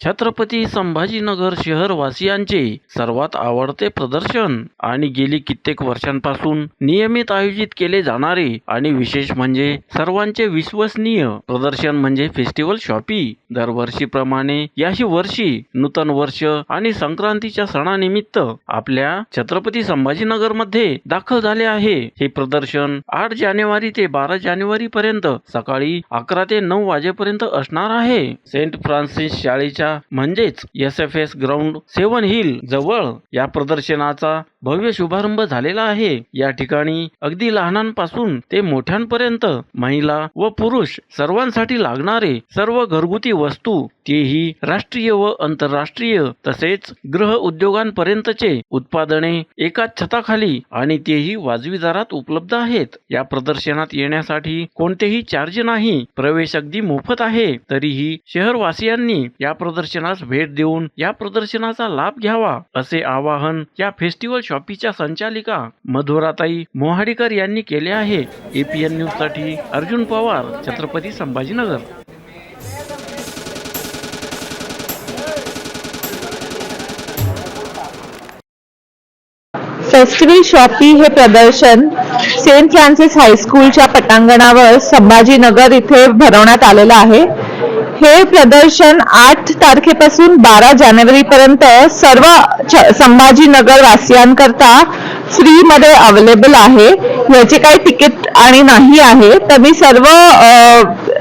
छत्रपती संभाजीनगर शहर वासियांचे सर्वात आवडते प्रदर्शन आणि गेली कित्येक वर्षांपासून नियमित आयोजित केले जाणारे आणि विशेष म्हणजे सर्वांचे विश्वसनीय प्रदर्शन म्हणजे फेस्टिवल शॉपी. दरवर्षीप्रमाणे याही वर्षी नूतन वर्ष आणि संक्रांतीच्या सणानिमित्त आपल्या छत्रपती संभाजीनगरमध्ये दाखल झाले आहे. हे प्रदर्शन आठ जानेवारी ते बारा जानेवारी पर्यंत सकाळी अकरा ते नऊ वाजेपर्यंत असणार आहे. सेंट फ्रान्सिस शाळेच्या म्हणजेच S F S ground seven hill जवळ या प्रदर्शनाचा भव्य शुभारंभ झालेला आहे. या ठिकाणी अगदी लहानांपासून ते मोठ्यांपर्यंत महिला व पुरुष सर्वांसाठी लागणारे सर्व घरगुती वस्तू तेही राष्ट्रीय व आंतरराष्ट्रीय तसेच गृह उद्योगांपर्यंतचे उत्पादने एकाच छताखाली आणि तेही वाजवी दरात उपलब्ध आहेत. या प्रदर्शनात येण्यासाठी कोणतेही चार्ज नाही. प्रवेश अगदी मोफत आहे. तरीही शहरवासियांनी या प्रदर्शनास भेट देऊन या प्रदर्शनाचा लाभ घ्यावा असे आवाहन या फेस्टिवल शॉपीच्या संचालिका मधुराताई मोहाडीकर यांनी केले आहे. एपीएन न्यूजसाठी अर्जुन पवार छत्रपती संभाजीनगर. फेस्टिवल शॉपी हे प्रदर्शन सेंट फ्रान्सिस हायस्कूलच्या पटांगणावर संभाजीनगर इथे भरवण्यात आलेलं आहे. हे प्रदर्शन आठ तारखेपासून बारा जानेवारीपर्यंत सर्व संभाजीनगर वासियांकरता फ्रीमध्ये अवेलेबल आहे. याचे काही तिकीट आणि नाही आहे. तर मी सर्व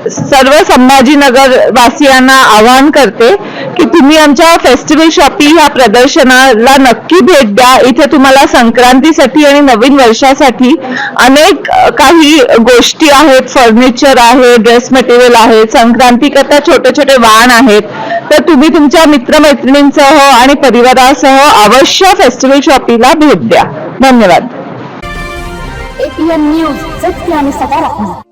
सर्व संभाजीनगर वासियांना आवाहन करते की तुम्ही आमच्या फेस्टिवल शॉपी ह्या प्रदर्शनाला नक्की भेट द्या. इथे तुम्हाला संक्रांतीसाठी आणि नवीन वर्षासाठी अनेक काही गोष्टी आहेत. फर्निचर आहे ड्रेस मटेरियल आहे संक्रांतीकरता छोटे छोटे वाण आहेत. तर तुम्ही तुमच्या मित्रमैत्रिणींसह हो आणि परिवारासह हो अवश्य फेस्टिवल शॉपीला भेट द्या. धन्यवाद. एपीएम न्यूज सत्य आणि सकारात्मक.